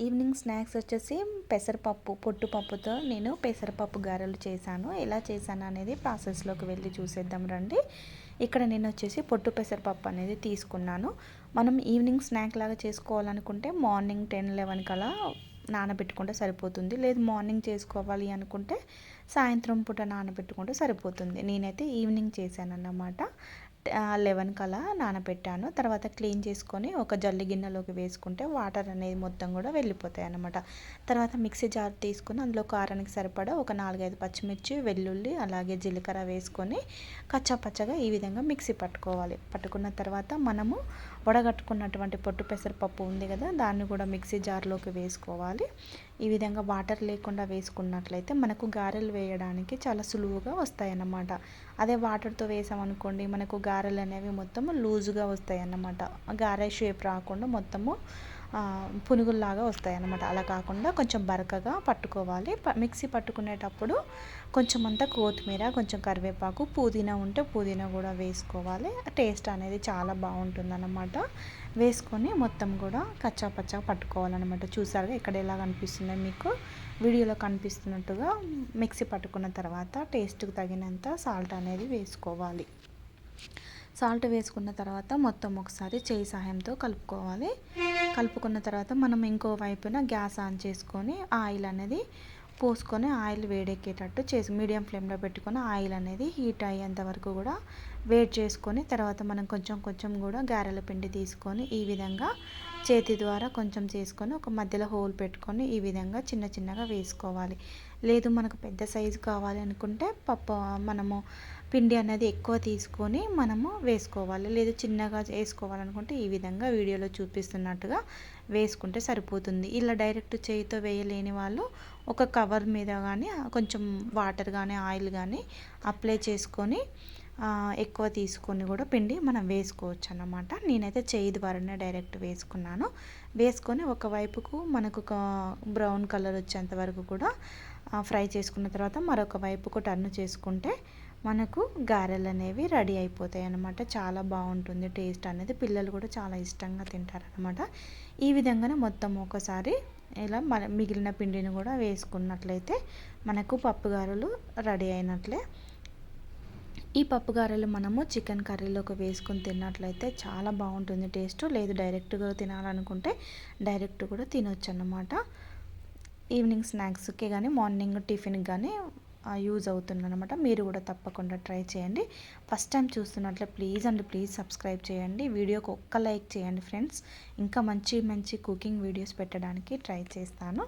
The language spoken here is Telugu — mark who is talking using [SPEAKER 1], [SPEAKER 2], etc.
[SPEAKER 1] ఈవినింగ్ స్నాక్స్ వచ్చేసి పెసరపప్పు పొట్టుపప్పుతో నేను పెసరపప్పు గారెలు చేశాను. ఎలా చేశాను అనేది ప్రాసెస్లోకి వెళ్ళి చూసేద్దాం రండి. ఇక్కడ నేను వచ్చేసి పొట్టు పెసరపప్పు అనేది తీసుకున్నాను. మనం ఈవినింగ్ స్నాక్ లాగా చేసుకోవాలనుకుంటే మార్నింగ్ టెన్ లెవెన్ కలా నానబెట్టుకుంటే సరిపోతుంది. లేదు మార్నింగ్ చేసుకోవాలి అనుకుంటే సాయంత్రం పూట నానబెట్టుకుంటే సరిపోతుంది. నేనైతే ఈవినింగ్ చేశాను అన్నమాట లెవెన్ కలా నానబెట్టాను. తర్వాత క్లీన్ చేసుకొని ఒక జల్లి గిన్నెలోకి వేసుకుంటే వాటర్ అనేది మొత్తం కూడా వెళ్ళిపోతాయి అన్నమాట. తర్వాత మిక్సీ జార్ తీసుకొని అందులో కారానికి సరిపడా ఒక నాలుగైదు పచ్చిమిర్చి వెల్లుల్లి అలాగే జీలకర్ర వేసుకొని కచ్చాపచ్చగా ఈ విధంగా మిక్సీ పట్టుకోవాలి. పట్టుకున్న తర్వాత మనము వడగట్టుకున్నటువంటి పొట్టు పెసరపప్పు ఉంది కదా దాన్ని కూడా మిక్సీ జార్లోకి వేసుకోవాలి. ఈ విధంగా వాటర్ లేకుండా వేసుకున్నట్లయితే మనకు గారెలు వేయడానికి చాలా సులువుగా వస్తాయన్నమాట. అదే వాటర్తో వేసామనుకోండి మనకు గారెలు అనేవి మొత్తం లూజుగా వస్తాయి అన్నమాట గారె షేప్ రాకుండా మొత్తము పునుగుల్లాగా వస్తాయి అన్నమాట అలా కాకుండా కొంచెం బరకగా పట్టుకోవాలి. మిక్సీ పట్టుకునేటప్పుడు కొంచెం అంతా కొత్తిమీర కొంచెం కరివేపాకు పుదీనా ఉంటే పుదీనా కూడా వేసుకోవాలి. టేస్ట్ అనేది చాలా బాగుంటుంది అన్నమాట వేసుకొని మొత్తం కూడా కచ్చా పచ్చా పట్టుకోవాలన్నమాట. చూసారుగా ఇక్కడ ఎలా కనిపిస్తుంది మీకు? వీడియోలో కనిపిస్తున్నట్టుగా మిక్సీ పట్టుకున్న తర్వాత టేస్ట్కి తగినంత సాల్ట్ అనేది వేసుకోవాలి. సాల్ట్ వేసుకున్న తర్వాత మొత్తం ఒకసారి చేయి సహాయంతో కలుపుకోవాలి. కలుపుకున్న తర్వాత మనం ఇంకో వైపున గ్యాస్ ఆన్ చేసుకొని ఆయిల్ అనేది పోసుకొని ఆయిల్ వేడెక్కేటట్టు చేసి మీడియం ఫ్లేమ్లో పెట్టుకొని ఆయిల్ అనేది హీట్ అయ్యేంత వరకు కూడా వేడి చేసుకొని తర్వాత మనం కొంచెం కొంచెం కూడా గారెల పిండి తీసుకొని ఈ విధంగా చేతి ద్వారా కొంచెం చేసుకొని ఒక మధ్యలో హోల్ పెట్టుకొని ఈ విధంగా చిన్న చిన్నగా వేసుకోవాలి. లేదు మనకు పెద్ద సైజు కావాలి అనుకుంటే పప్పు మనము పిండి అనేది ఎక్కువ తీసుకొని మనము వేసుకోవాలి. లేదు చిన్నగా వేసుకోవాలనుకుంటే ఈ విధంగా వీడియోలో చూపిస్తున్నట్టుగా వేసుకుంటే సరిపోతుంది. ఇలా డైరెక్ట్ చేయితో వేయలేని వాళ్ళు ఒక కవర్ మీద కానీ కొంచెం వాటర్ కానీ ఆయిల్ కానీ అప్లై చేసుకొని ఎక్కువ తీసుకొని కూడా పిండి మనం వేసుకోవచ్చు అన్నమాట నేనైతే చేయి ద్వారానే డైరెక్ట్ వేసుకున్నాను. వేసుకొని ఒకవైపుకు మనకు ఒక బ్రౌన్ కలర్ వచ్చేంత వరకు కూడా ఫ్రై చేసుకున్న తర్వాత మరొక వైపుకు టర్న్ చేసుకుంటే మనకు గారెలు అనేవి రెడీ అయిపోతాయి అన్నమాట చాలా బాగుంటుంది టేస్ట్ అనేది. పిల్లలు కూడా చాలా ఇష్టంగా తింటారనమాట ఈ విధంగానే మొత్తం ఒకసారి ఇలా మన మిగిలిన పిండిని కూడా వేసుకున్నట్లయితే మనకు పప్పు గారెలు రెడీ అయినట్లే. ఈ పప్పు గారెలు మనము చికెన్ కర్రీలోకి వేసుకొని తిన్నట్లయితే చాలా బాగుంటుంది టేస్ట్. లేదు డైరెక్ట్గా తినాలనుకుంటే డైరెక్ట్ కూడా తినొచ్చు అన్నమాట ఈవినింగ్ స్నాక్స్కి కానీ మార్నింగ్ టిఫిన్కి కానీ యూజ్ అవుతుందన్నమాట. మీరు కూడా తప్పకుండా ట్రై చేయండి. ఫస్ట్ టైం చూస్తున్నట్లే ప్లీజ్ అండ్ ప్లీజ్ సబ్స్క్రైబ్ చేయండి. వీడియోకి ఒక్క లైక్ చేయండి ఫ్రెండ్స్. ఇంకా మంచి మంచి కుకింగ్ వీడియోస్ పెట్టడానికి ట్రై చేస్తాను.